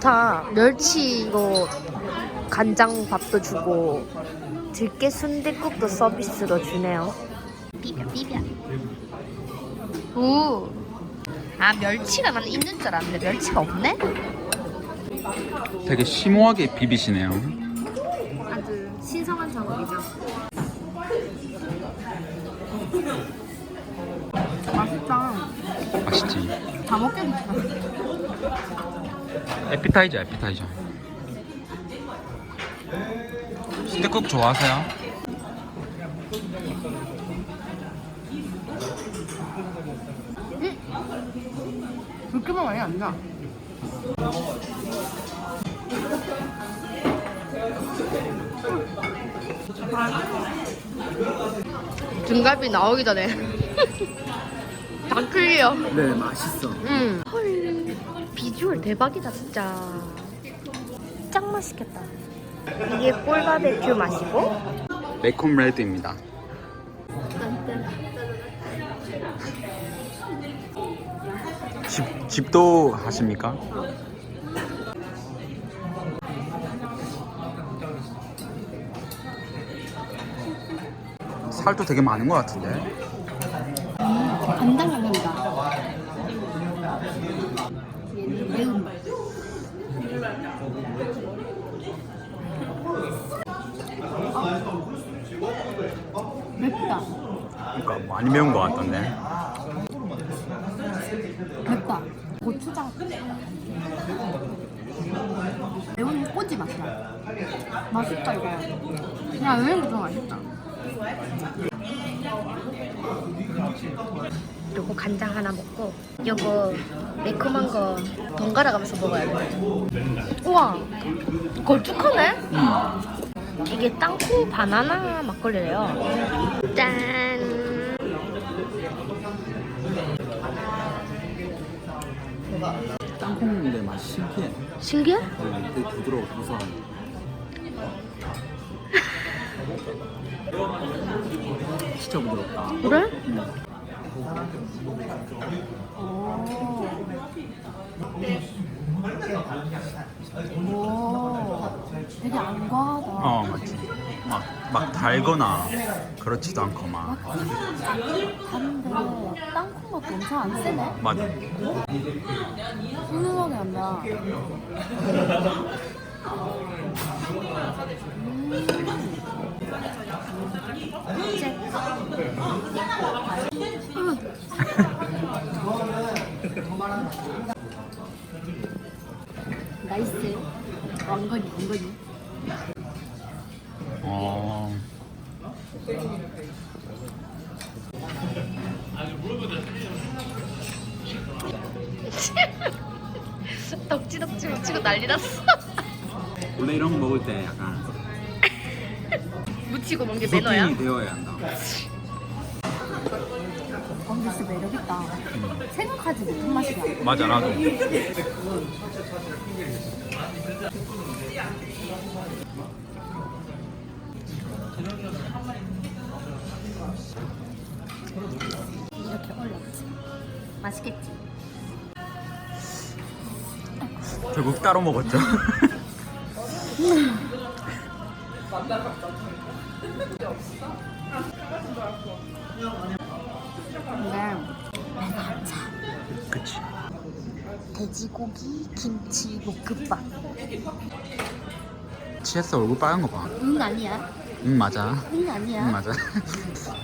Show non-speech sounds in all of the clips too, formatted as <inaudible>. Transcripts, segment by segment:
좋다. 멸치 이거 간장 밥도 주고 들깨 순대국도 서비스로 주네요. 비벼 비벼. 오. 아 멸치가 나는 있는 줄 알았는데 멸치가 없네? 되게 심오하게 비비시네요. 아주 신성한 작업이죠. 맛있다. 맛있지? 다 먹겠다. 에피타이저, 에피타이저. 순대국 좋아하세요? 그렇게만 많이 안 나. 등갈비 나오기 전에 <laughs> 다 클리어. 네 맛있어 음. 헐 비주얼 대박이다 진짜. 짱 맛있겠다. 이게 꿀바베큐 맛이고 매콤 레드입니다. 집, 집도 하십니까? 살도 되게 많은 것 같은데? 간장 양념이다. 매운. 맵다. 그러니까 많이 매운 것 같던데. 맵다. 고추장. 매운 꼬지 맛이야. 맛있다 이거. 야 매운 거좀 맛있다. 요거 간장 하나 먹고 요거 매콤한 거 번갈아 가면서 먹어야 돼. 우와 걸쭉하네. 이게 땅콩 바나나 막걸리래요. 짠. 땅콩인데 맛이 신기해 신기해? 네, 되게 부드러워 고소한 진짜 부드럽다 그래? 오, 되게 안 과하다. 어, 맞지. 막, 막 달거나 그렇지도 않고 막. 단데 땅콩 맛도 엄청 안 세네. 맞아. 훈훈하게 안 나. <laughs> 나이스. 왕건이, 왕건이. 원래 이런 거 먹을 때 약간 <laughs> 묻히고 먹는 게 매너야. 소통이 되어야 한다 진짜 매력있다. 생각하지 못한 맛이야. 맞아, 나도. 이렇게 올렸지. 맛있겠지? 결국 따로 먹었죠. <laughs> 그치. 돼지고기 김치 볶음밥. 취했어, 얼굴 빨간 거 봐. 응 아니야. 응, 맞아. 응 아니야. 응, 맞아.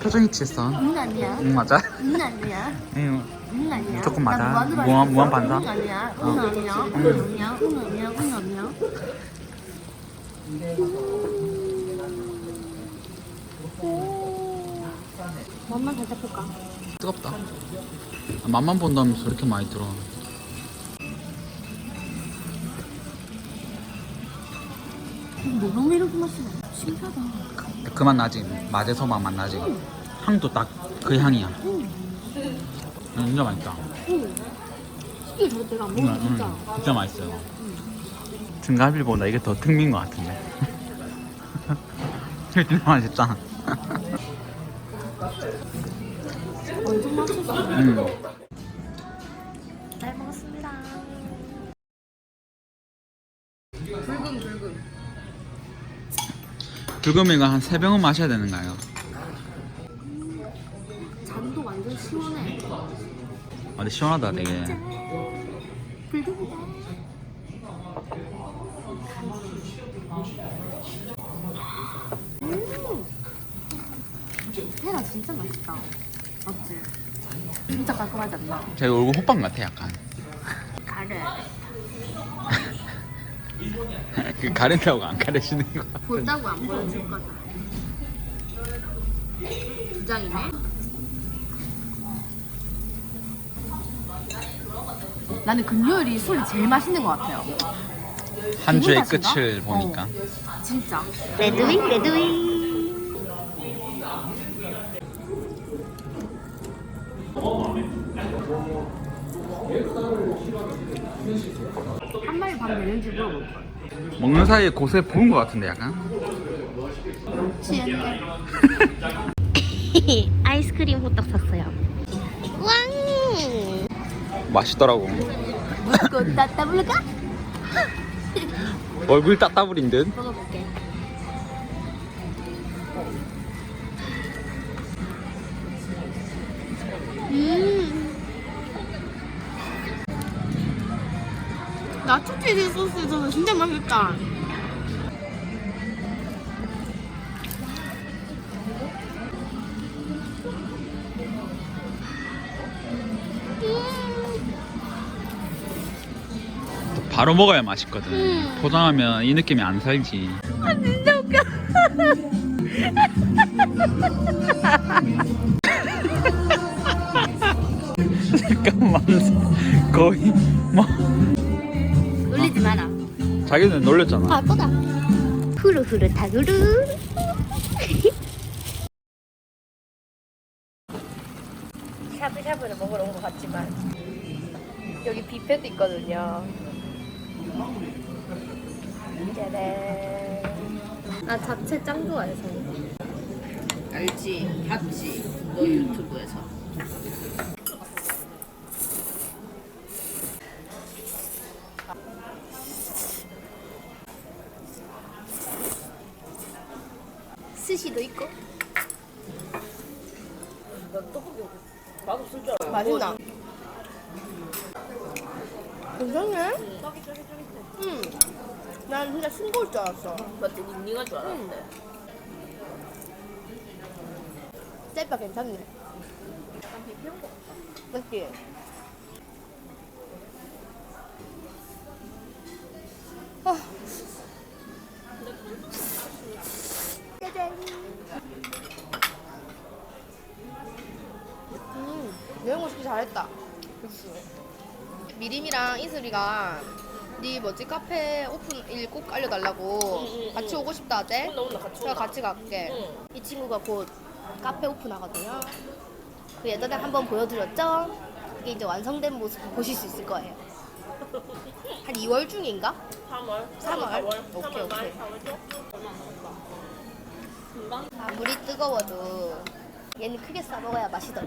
표정이 취했어. 응 아니야. 응, 맞아. 응 아니야. 응, 응 아니야. 조금 난 맞아. 무한- 무한. 반사? 응 아니야. 응 어. 아니야. 응 아니야. 응 아니야. 응 아니야. 맛만 살짝 볼까? 뜨겁다. 아, 맛만 본다면서 이렇게 많이 들어. 너무 이렇게 맛있어. 신기하다. 그만 나지. 맛에서만 맛 나지. 향도 딱 그 향이야. 응. 응, 진짜 맛있다. 응. 저거 내가 안 응, 먹는 응, 진짜. 진짜 맛있어요. 등갈비보다 이게 더 특미인 것 같은데. <laughs> 진짜 맛있어. 음. 잘 먹었습니다. 붉은 붉은. 불금이가 한세 병은 마셔야 되는가요? 잔도 완전 시원해. 아, 근데 시원하다 되게. 붉은이다. 테라 진짜 맛있다. 맞지? 진짜 깔끔하지 않나? 제 얼굴 호빵 같아 약간. 가래. <laughs> 그 가린다고 안 가르치는 거. 볼다고 안 보여줄 거다. 두 장이네. 나는 금요일이 술이 제일 맛있는 것 같아요. 한 주의 기분 탓인가? 끝을 보니까. 어, 진짜. 레드윙, 레드윙. 한 마리 밥 내는지 물어볼 거야. 먹는 사이에 곳에 보는 것 같은데 약간. 취했네. <laughs> 아이스크림 호떡 샀어요. 왕! 맛있더라고. 묻고 따따블까? <laughs> 얼굴 따따블인 듯. 먹어볼게. 음. 나초 치즈 소스 있어서 진짜 맛있다. 바로 먹어야 맛있거든. 음. 포장하면 이 느낌이 안 살지. 아 진짜 웃겨. <laughs> 잠깐만. 거의 뭐 놀리지 마라. 자기는 놀렸잖아. 아, 거다. 후루후루 타구루. <laughs> 샤브샤브를 먹으러 온 것 같지만 여기 뷔페도 있거든요. 짜란. 아 잡채 짱 좋아해서. 알지, 봤지, 너 유튜브에서. 스시도 있고. 맛없을 줄 알아. 맛있나? 괜찮네? 응. 난 진짜 싱거울 줄 알았어. 맞지, 닝닝할 줄 알았는데. 셀바 괜찮네. 맞지? 잘했다. 그치. 미림이랑 이슬이가 네 뭐지 카페 오픈 일 꼭 알려달라고 응, 응, 같이 응. 오고 싶다 하대. 온다, 온다, 같이 제가 온다. 같이 갈게. 응. 이 친구가 곧 카페 오픈하거든요. 그 예전에 한번 보여드렸죠? 그게 이제 완성된 모습 보실 수 있을 거예요. <laughs> 한 2월 중인가? 3월. 3월? 4월. 오케이, 3월 오케이. 말, 4월 초? 얼마 안 남았다. 금방? 아무리 뜨거워도 얘는 크게 싸 먹어야 맛이더라.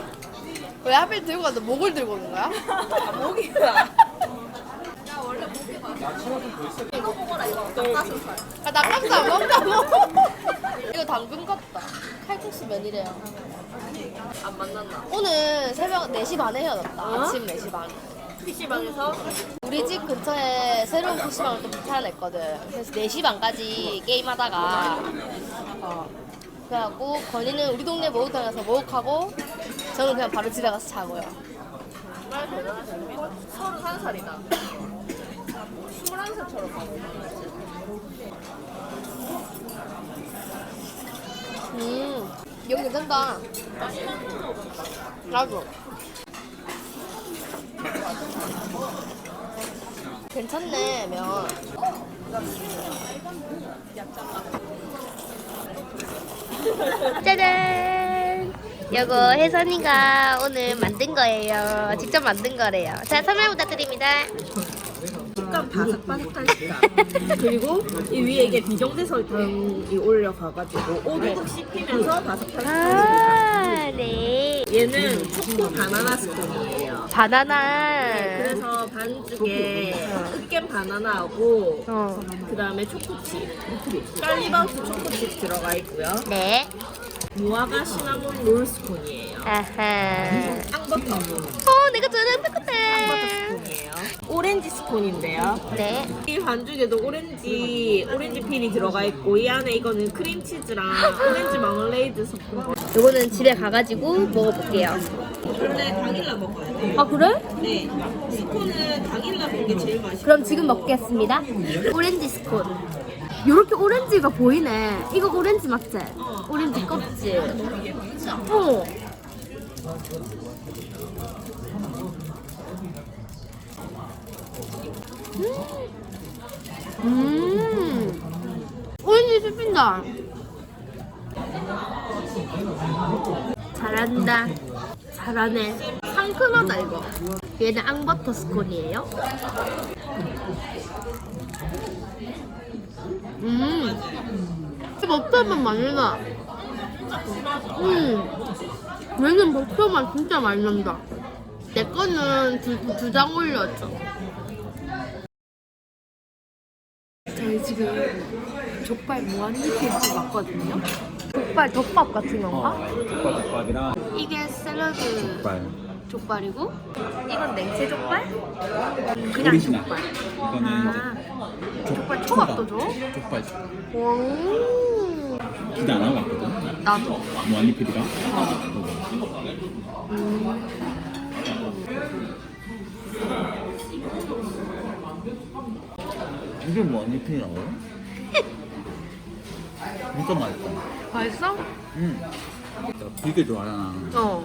왜 하필 들고 가서 목을 들고 오는 거야? 아, 목이야. 이거 먹어라, 이거. 닭가슴살. 아, 닭가슴살 <laughs> 안 먹다고? 이거 당근 같다. 칼국수 면이래요. 안 만났나? 오늘 새벽 4시 반에 헤어졌다. 아침 4시 반에. PC방에서 우리 집 근처에 새로운 PC방을 또 부탁했거든. 그래서 4시 반까지 게임하다가 어. 그래갖고 건이는 우리 동네 목욕탕 가서 목욕하고 저는 그냥 바로 집에 가서 자고요. 정말 대단하십니다. 31살이다. 21살처럼 가고 음, 여기 괜찮다. 나도. 괜찮네, 면. 짜잔! 요거 혜선이가 오늘 만든 거예요. 직접 만든 거래요. 자, 설명 부탁드립니다. 식감 바삭바삭한 식감. 그리고 이 위에 이게 비정제 설탕이 올려가가지고 오독 씹히면서 바삭바삭한 아, 네. 얘는 초코 바나나 스콘이에요. 바나나. 그래서 반죽에 으깬 바나나하고 어. 그 다음에 초코칩, 깔리바우스 초코칩 들어가 있고요. 네. 무화과 시나몬 롤 스콘이에요. 아하. 앙버터, 어, 내가 좋아하는 앙버터. 스콘이에요. 오렌지 스콘인데요. 네. 이 반죽에도 오렌지 오렌지 필이 들어가 있고 이 안에 이거는 크림치즈랑 오렌지 마멀레이드 섞은 거. 요거는 집에 가가지고 먹어볼게요. 원래 당일날 먹어야 돼요. 아, 그래? 네. 스콘은 당일날 먹는 게 제일 맛있어요. 그럼 지금 먹겠습니다. 오렌지 스콘. 요렇게 오렌지가 보이네. 이거 오렌지 맞지? 오렌지 껍질. 어. 음. 음. 오렌지 씹힌다. 잘한다. 잘하네. 상큼하다 이거. 얘는 앙버터 스콘이에요. 음. 버터만 많이 나. 음. 얘는 버터만 진짜 많이 난다. 내 거는 두장 올려줘. 저희 지금 족발 무한리필집 왔거든요. 족발 덮밥 같은 건가? 족발 족발이랑 이게 샐러드 족발. 족발이고 이건 냉채 족발? 그냥 오리지널. 족발. 이거는 아, 족발 초밥도 줘? 이제 족발. 오. 기대 안 하고 왔거든. 나도. 무한리필이랑. 이게 무한리필이라고? 진짜 맛있다. 맛있어? 응. 나 되게 좋아하잖아. 어.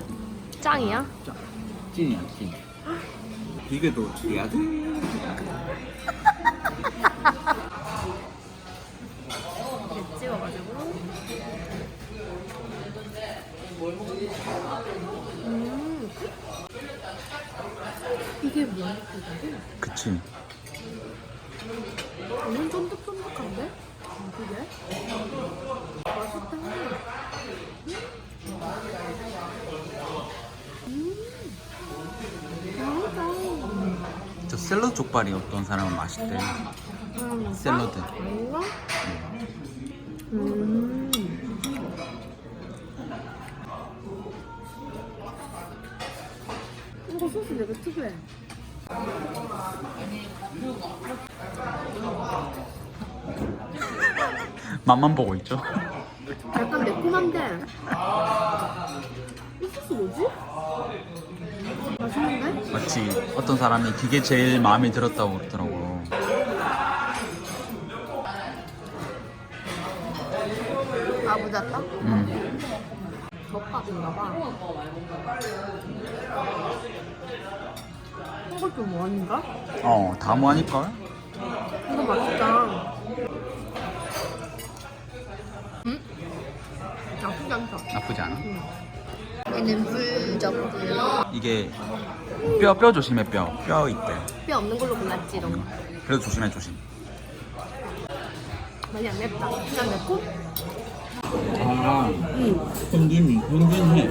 짱이야? 짜. 찐이야 찐. 비계도 돼. 이렇게 찍어가지고. 음. 이게 뭐야? 그치. 완전 쫀득쫀득한데? 맛있다. 음. 맛있다. 저 샐러드 족발이 어떤 사람은 맛있대. 음, 샐러드. 아닌가? 음. 이거 소스 되게 특이해. 맛만 보고 있죠. 약간 매콤한데. 이 소스 뭐지? 맛있는데? 마치 어떤 사람이 그게 제일 마음에 들었다고 그러더라고. 아부자다? 음. 덮밥인가 봐. 이것도 뭐 아닌가? 어, 다 뭐하니까? 이거 맛있다. 얘는 불젓고 이게 뼈, 뼈 조심해, 뼈. 뼈 있대. 뼈 없는 걸로 골랐지 이런 거. 그래도 조심해, 조심. 많이 안 맵다. 그냥 맵고? 아, 평균이 평균해.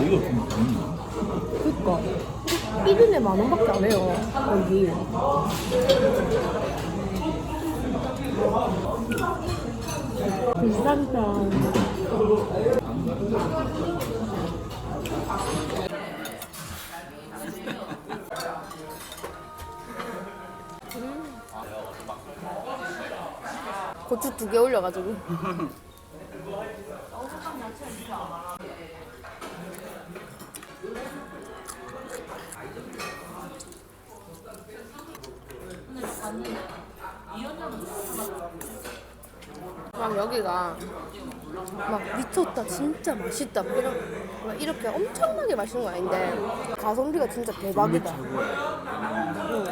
이거 좀 좋네. 그니까. 1인에 만 원밖에 안 해요. 여기. 비싼다. 고추 두 개 올려가지고. 막 여기가 막 미쳤다 진짜 맛있다 막 이런 막 이렇게 엄청나게 맛있는 거 아닌데 가성비가 진짜 대박이다. 응.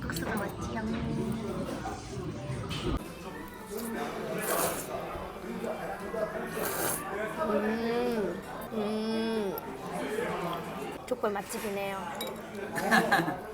국수가 왔지요. 족발 맛집이네요. <laughs>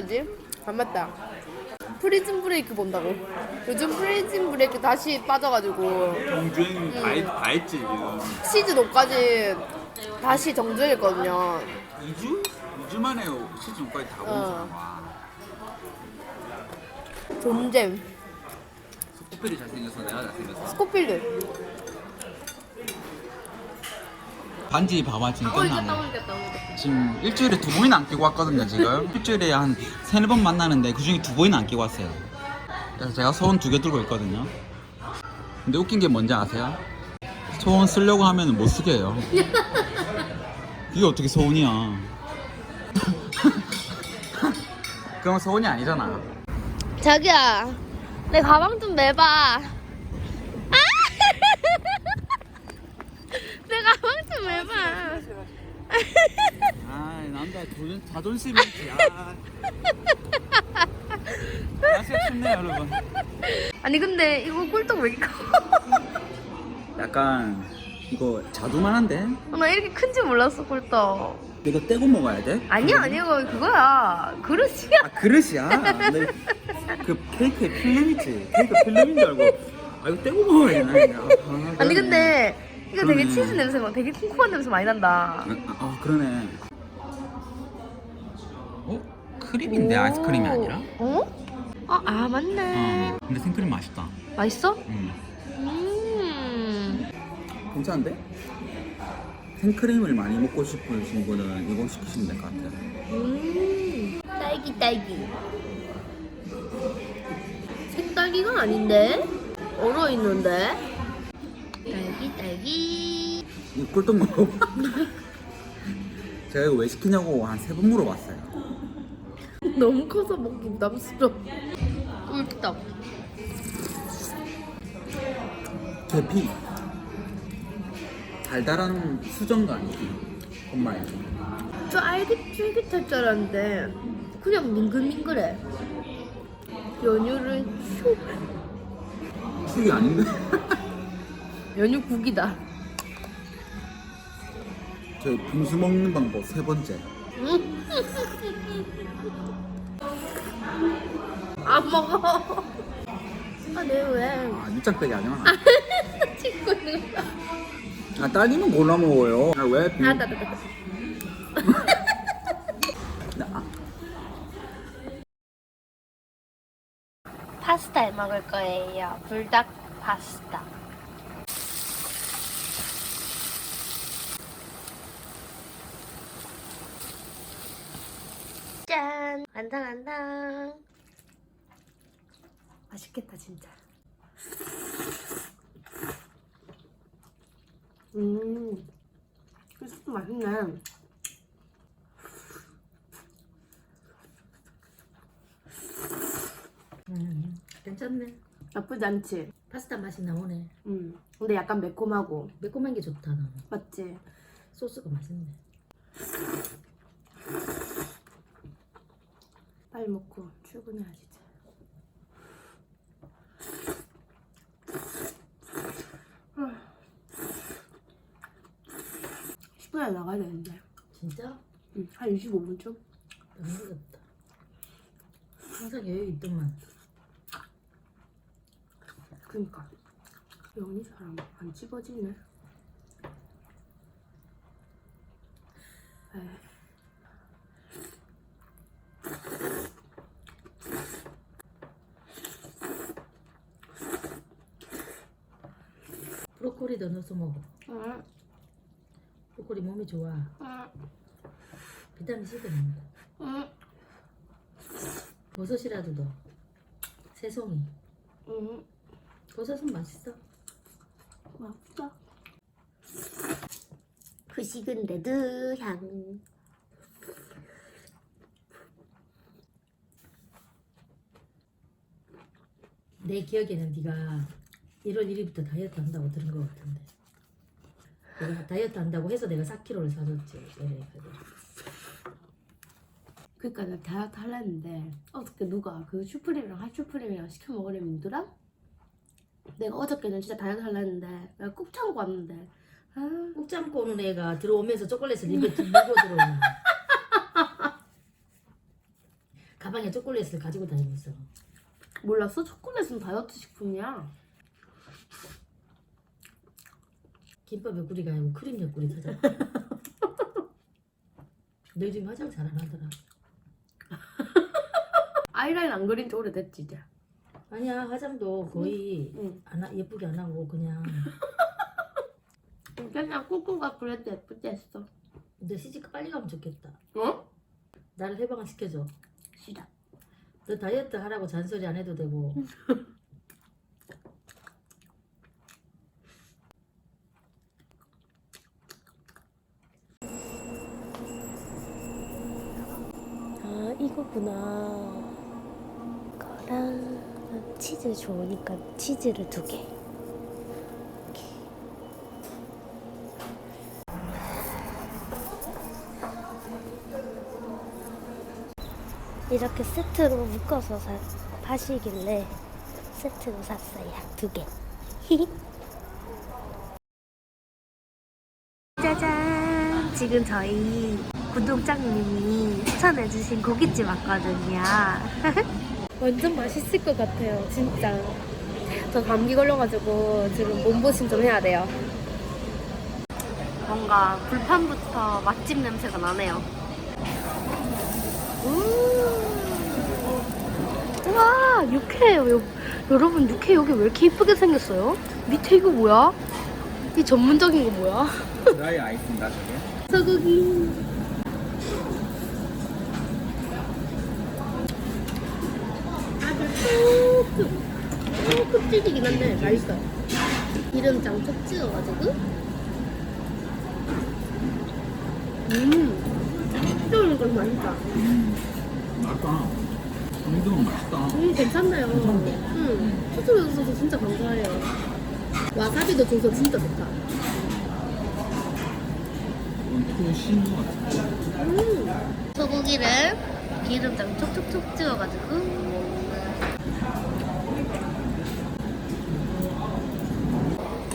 아직. 안 맞다. 프리즌 브레이크 본다고. 요즘 프리즌 브레이크 다시 빠져가지고 정주행 다, 했, 다 했지 지금. 시즌 5까지 다시 정주행했거든요. 2주? 2주 만에 시즌까지 다 보는 어. 사람 와. 존잼. 스코필이 잘생겼어 내가 잘생겼어 스코필드. 반지 봐봐 지금 어, 이겼다, 끝나네. 이겼다, 이겼다. 지금 일주일에 두 번이나 안 끼고 왔거든요 지금. <laughs> 일주일에 한 세네 번 만나는데 그 중에 두 번이나 안 끼고 왔어요. 그래서 제가 소원 두 개 들고 있거든요. 근데 웃긴 게 뭔지 아세요? 소원 쓰려고 하면 못 쓰게 해요. 이게 어떻게 소원이야? <laughs> 그건 소원이 아니잖아. 자기야, 내 가방 좀 내봐. 내 가방 좀 내봐. 아 남자 자존, 자존심이 있지 아. 날씨가 춥네요 여러분 아니 근데 이거 꿀떡 왜 이렇게 커? 약간 이거 자두만한데? 어, 나 이렇게 큰지 몰랐어 꿀떡. 이거 떼고 먹어야 돼? 아니야 아니야 그거야 그릇이야. 아 그릇이야? 네. 그 케이크에 필름 있지? 케이크 필름인 줄 알고 아 이거 떼고 먹어야 되나? 그냥. 아, 아니. 근데 이거 되게 그러네. 치즈 냄새가 되게 쿰쿰한 냄새 많이 난다. 아, 아, 아, 그러네 어? 크림인데 아이스크림이 아니라? 어? 아, 아 맞네. 어 근데 생크림 맛있다 맛있어? 음. 음. 괜찮은데? 생크림을 많이 먹고 싶으신 분은 이거 시키시면 될 것 같아요 음. 딸기 딸기. 생딸기가 아닌데? 얼어 있는데? 딸기 딸기. 이 꿀떡 먹어 제가 이거 왜 시키냐고 한 세 번 물어봤어요 너무 커서 먹기 부담스러워. 꿀떡. 계피 달달한 아니지 엄마의 쫄깃쫄깃할 줄 알았는데 그냥 밍글밍글해. 연유를 슉. 축이 아닌데? 연유 국이다. 저 빙수 먹는 방법 세 번째 음. <laughs> 안 먹어. 아, 내 왜? 아 밑장빼기 아니야 찍고 있는 거. 아 딸기는 골라 먹어요 아, 왜 빙... 아, 나, 나, 나. 아, <laughs> 파스타 먹을 거예요. 불닭 파스타. 완성. 맛있겠다, 진짜. 음, 이 소스 맛있네. 음, 괜찮네. 나쁘지 않지? 파스타 맛이 나오네. 음, 근데 약간 매콤하고. 매콤한 게 좋다 나. 맞지? 소스가 맛있네. 빨리 먹고 출근해야지. 이제. 아. 10분에 나가야 되는데. 진짜 응, 한 25분쯤? 너무 무섭다. 항상 여유 있더만. 그니까. 영희 사람 안 찍어지네. 에이. 브로콜리도 넣어서 먹어. 응, 브로콜리 몸에 좋아. 응, 비타민 C도 먹는다. 응. 버섯이라도 넣어. 새송이. 음, 그 새송 맛있어. 맛있다. 후식은 레드 향. 내 기억에는 네가 1월 1일부터 다이어트 한다고 들은 것 같은데. 내가 다이어트 한다고 해서 내가 4kg를 사줬지. 얘네 그러니까 내가 다이어트 하려는데 어저께 누가 그 슈프림이랑 하슈프림이랑 시켜 먹으려면 힘들어? 내가 어저께는 진짜 다이어트 하려는데 내가 꾹 참고 왔는데 아, 꾹 참고 오는 애가 들어오면서 초콜릿을 입에 물고 들어오는 <laughs> 가방에 초콜릿을 가지고 다니면서 몰랐어? 초콜릿은 다이어트 식품이야 김밥 옆구리가 아니고 크림 옆구리 찾아. 너 요즘 화장 잘 안 하더라. <laughs> 아이라인 안 그린 지 오래됐지 이제. 아니야 화장도 거의 응. 안 하, 예쁘게 안 하고 그냥. 그냥 꾹꾹가 그래도 예쁘지 했어. 너 시집 빨리 가면 좋겠다. 어? 나를 해방을 시켜줘. 싫어 너 다이어트 하라고 잔소리 안 해도 되고 <laughs> 아 이거구나. 거랑 치즈 좋으니까 치즈를 두 개. 이렇게 세트로 묶어서 사, 파시길래 세트로 샀어요. 두 개. <laughs> 짜잔! 지금 저희 구독자님이 추천해주신 고깃집 왔거든요. <laughs> 완전 맛있을 것 같아요, 진짜. 저 감기 걸려가지고 지금 몸보신 좀 해야 돼요. 뭔가 불판부터 맛집 냄새가 나네요. 음. 와, 육회예요. 요- 여러분, 육회 여기 왜 이렇게 이쁘게 생겼어요? 밑에 이거 뭐야? 이 전문적인 거 뭐야? 드라이 아이스인가 저게? 소고기. 조금 찔기긴 한데 맛있어 기름장 톡 찍어가지고 음 찍어놓으니까 맛있다 맞다. 정도는 맛있다. 음 괜찮네요 음 초점에 있어서 진짜 감사해요 와사비도 줘서 진짜 좋다 또 신거 같아. 음 소고기를 기름장 촉촉촉 찍어가지고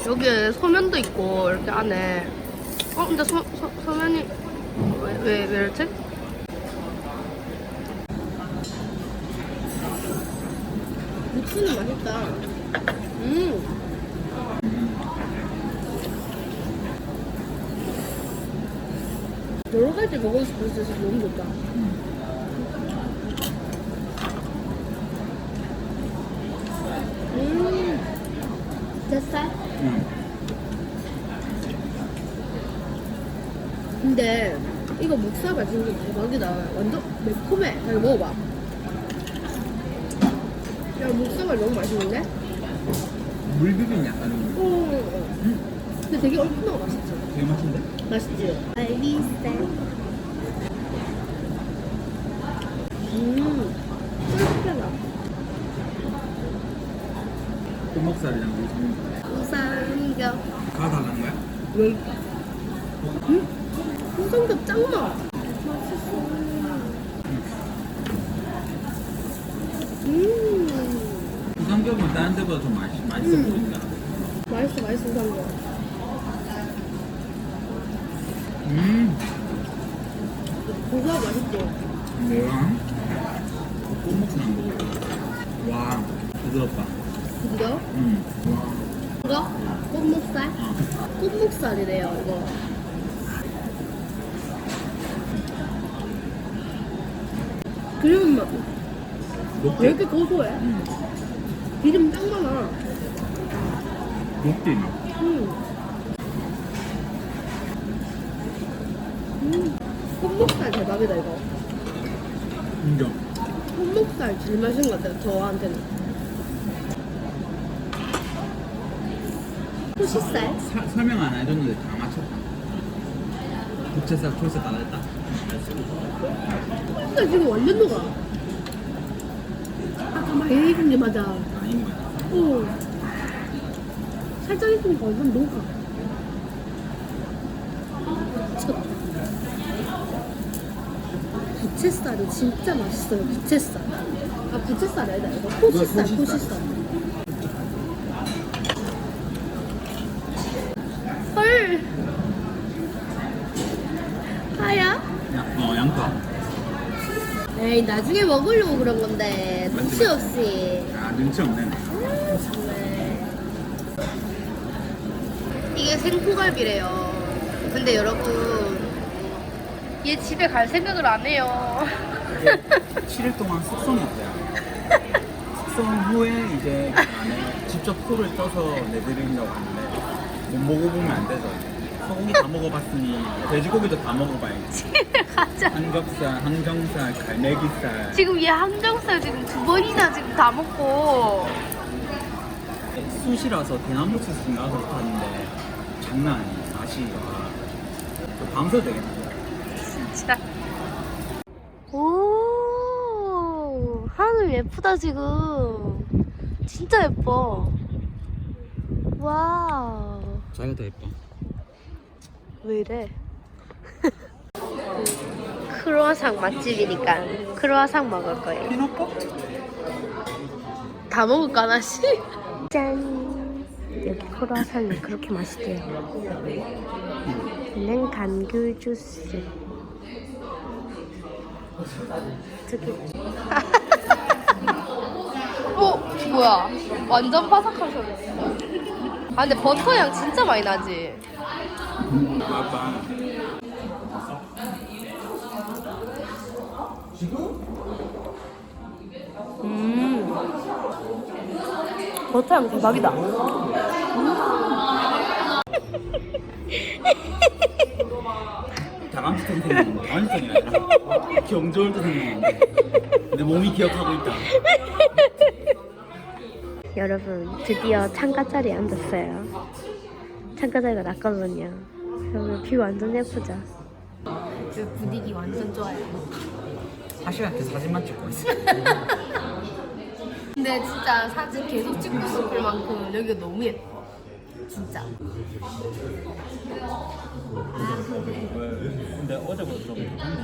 여기에 소면도 있고 이렇게 안에. 어 근데 소, 소, 소면이 왜, 왜, 왜 이렇지? 육수는 맛있다. 음. 여러 가지 먹을 수 있어서 너무 좋다. 음 뱃살? 응. 근데 이거 맛있는 게 대박이다. 완전 매콤해. 잘 먹어봐. 야 목살발 너무 맛있는데? 물비빔 약간 어. 근데 되게 얼큰하고 맛있지. 되게 맛있는데? 맛있지. 알비살. 음. 쫄깃하다. 꼬막살이랑 우리 삼겹살. 우삼겹. 가 달라는 거야? 왜? 음? 맛. 맛있어. 음. 그 삼겹은 다른 데보다 좀 맛있, 맛있어 음. 보인다. 맛있어 맛있어 우삼겹. 음. 고소하고 맛있지. 뭐야? 꼬막살 안 먹어. 와, 부드럽다. 그죠? 음. 와. 이거? 꽃목살? 어. 꽃목살이래요 이거 그리운 맛. 왜 이렇게 고소해? 기름 짠 거나. 녹지 막. 음. 음. 콧목살 대박이다, 이거. 인정. 콧목살 제일 맛있는 것 같아요, 저한테는. 호시살? 설명 안 해줬는데 다 맞췄다. 국채살 초이스 다 됐다. 근데 지금 완전 녹아. 아까 많이 익은 게 맞아. 아닌 거야. 오. 살짝 익으니까 완전 녹아. 미쳤다. 부채살이 진짜 맛있어요. 부채살. 아 부채살 아니다. 이거 호시살. 호시살. 호시살. 헐. 하야? 야, 어 양파. 에이 나중에 먹으려고 그런 건데 눈치 없이. 아 눈치 없네. 네. 이게 생코갈비래요. 근데 여러분, 얘 집에 갈 생각을 안 해요. 7일 동안 숙성했대요. 숙성 후에 이제 그 <laughs> 안에 직접 포를 떠서 내드린다고 하는데 못 먹어보면 안 되죠. 소고기 다 먹어봤으니 돼지고기도 다 먹어봐야지. <laughs> 가자. 삼겹살, 항정살, 갈매기살. 지금 얘 항정살 지금 두 번이나 지금 다 먹고. 숯이라서 대나무 숯이 나서 하는데 장난 아니에요. 맛이 와. 저 밤새도 되겠네. 진짜. 오, 하늘 예쁘다 지금. 진짜 예뻐. 와우. 자기가 더 예뻐. 왜 이래? 크로아상 맛집이니까 크로아상 먹을 거예요. 피넛버터? 다 먹을까 하나씩? 짠! 여기 크로아상이 그렇게 맛있대요. 는 감귤 주스. 저기. <laughs> 어? 뭐야? 완전 바삭한 소리. 아 근데 버터 향 진짜 많이 나지? 아빠. 음. 버터 향 대박이다. 다람쥐 생각나는 다람쥐이 아니라 경주월도 생각나는데 내 몸이 기억하고 있다. 여러분 드디어 창가 자리에 앉았어요. 창가 자리가 났거든요. 여러분 뷰 완전 예쁘죠? 분위기 완전 좋아요. 사실한테 사진만 찍고 있어. 근데 진짜 사진 계속 찍고 싶을 만큼 여기가 너무 예뻐. 진짜. 근데 어제보다 좀 괜찮네.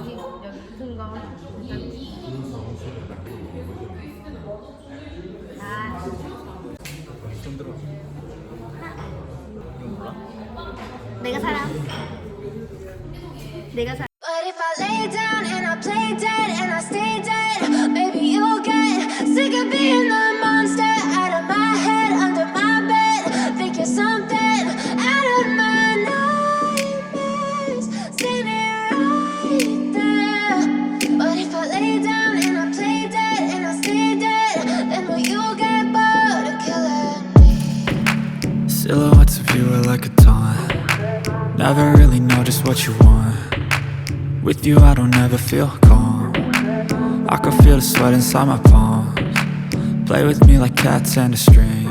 여기 여기 큰 거. 좀 들어. 내가 살아. 내가 살아. Feel calm. I can feel the sweat inside my palms. Play with me like cats and a string.